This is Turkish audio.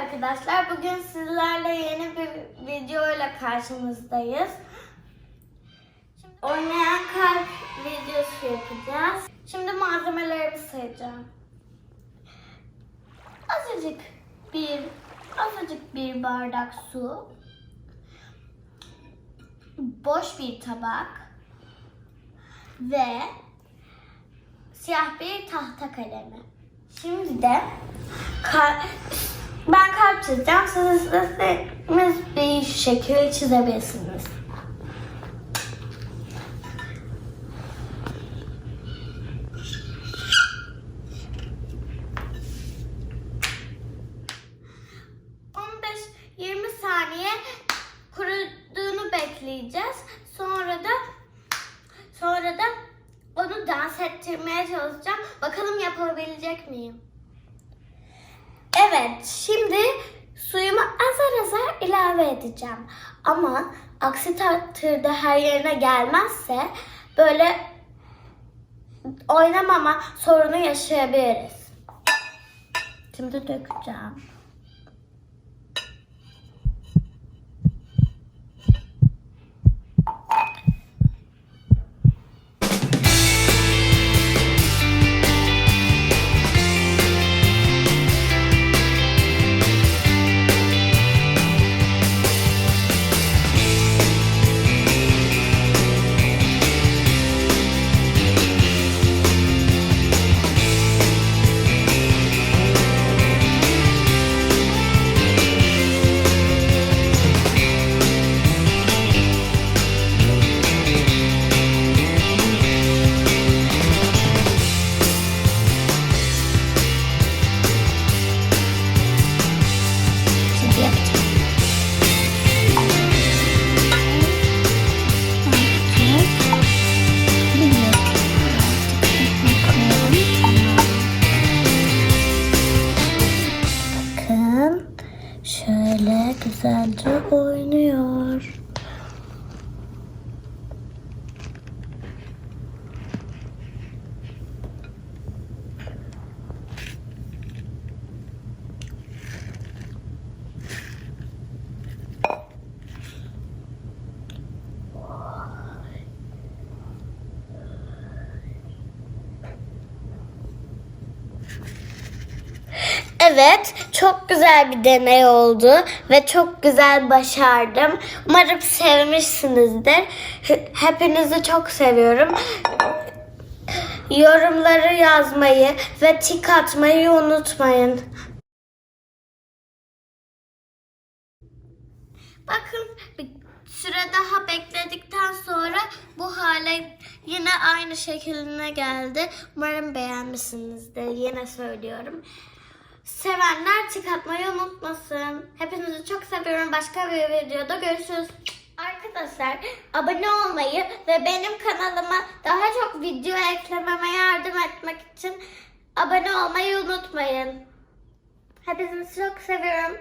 arkadaşlar. Bugün sizlerle yeni bir video ile karşınızdayız. Şimdi oynayan kalp videosu yapacağız. Şimdi malzemelerimi sayacağım. Azıcık bir azıcık bir bardak su. Boş bir tabak ve siyah bir tahta kalemi. Şimdi de kal- ben kalp çizeceğim. Siz istediğiniz bir şekil çizebilirsiniz. ...15-20 saniye kuruduğunu bekleyeceğiz. Sonra da sonra da onu dans ettirmeye çalışacağım. Bakalım yapabilecek miyim? Evet, şimdi suyumu azar azar ilave edeceğim. Ama aksi takdirde her yerine gelmezse böyle oynamama sorunu yaşayabiliriz. Şimdi dökeceğim. Güzelce oynuyor. Evet, çok güzel bir deney oldu ve çok güzel başardım. Umarım sevmişsinizdir. Hepinizi çok seviyorum. Yorumları yazmayı ve tik atmayı unutmayın. Bakın bir süre daha bekledikten sonra bu hale yine aynı şekline geldi. Umarım beğenmişsinizdir. Yine söylüyorum. Sevenler tik atmayı unutmasın. Hepinizi çok seviyorum. Başka bir videoda görüşürüz. Arkadaşlar abone olmayı ve benim kanalıma daha çok video eklememe yardım etmek için abone olmayı unutmayın. Hepinizi çok seviyorum.